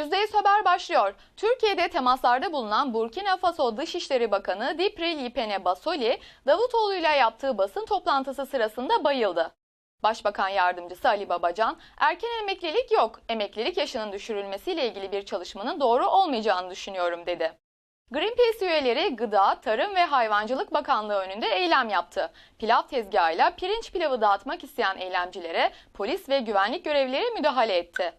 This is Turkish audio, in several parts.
%100 haber başlıyor. Türkiye'de temaslarda bulunan Burkina Faso Dışişleri Bakanı Dipri Lipene Basoli, Davutoğlu ile yaptığı basın toplantısı sırasında bayıldı. Başbakan Yardımcısı Ali Babacan, erken emeklilik yok, emeklilik yaşının düşürülmesiyle ilgili bir çalışmanın doğru olmayacağını düşünüyorum dedi. Greenpeace üyeleri Gıda, Tarım ve Hayvancılık Bakanlığı önünde eylem yaptı. Pilav tezgahıyla pirinç pilavı dağıtmak isteyen eylemcilere polis ve güvenlik görevlileri müdahale etti.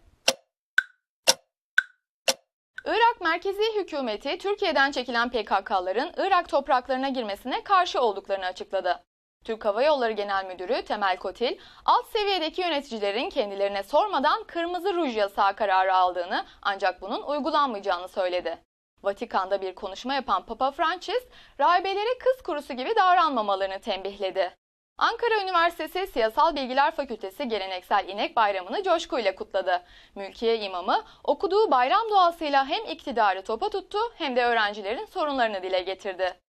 Irak merkezi hükümeti Türkiye'den çekilen PKK'ların Irak topraklarına girmesine karşı olduklarını açıkladı. Türk Hava Yolları Genel Müdürü Temel Kotil, alt seviyedeki yöneticilerin kendilerine sormadan kırmızı ruj yasağı kararı aldığını ancak bunun uygulanmayacağını söyledi. Vatikan'da bir konuşma yapan Papa Francis, rahibelere kız kurusu gibi davranmamalarını tembihledi. Ankara Üniversitesi Siyasal Bilgiler Fakültesi geleneksel inek bayramını coşkuyla kutladı. Mülkiye imamı okuduğu bayram duasıyla hem iktidarı topa tuttu hem de öğrencilerin sorunlarını dile getirdi.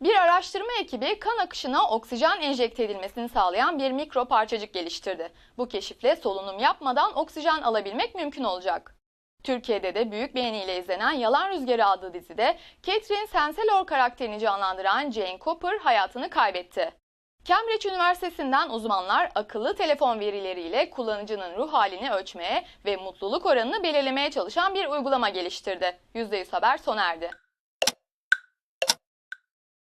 Bir araştırma ekibi kan akışına oksijen enjekte edilmesini sağlayan bir mikro parçacık geliştirdi. Bu keşifle solunum yapmadan oksijen alabilmek mümkün olacak. Türkiye'de de büyük beğeniyle izlenen Yalan Rüzgarı adlı dizide Catherine Senselor karakterini canlandıran Jane Cooper hayatını kaybetti. Cambridge Üniversitesi'nden uzmanlar akıllı telefon verileriyle kullanıcının ruh halini ölçmeye ve mutluluk oranını belirlemeye çalışan bir uygulama geliştirdi. %100 haber sona erdi.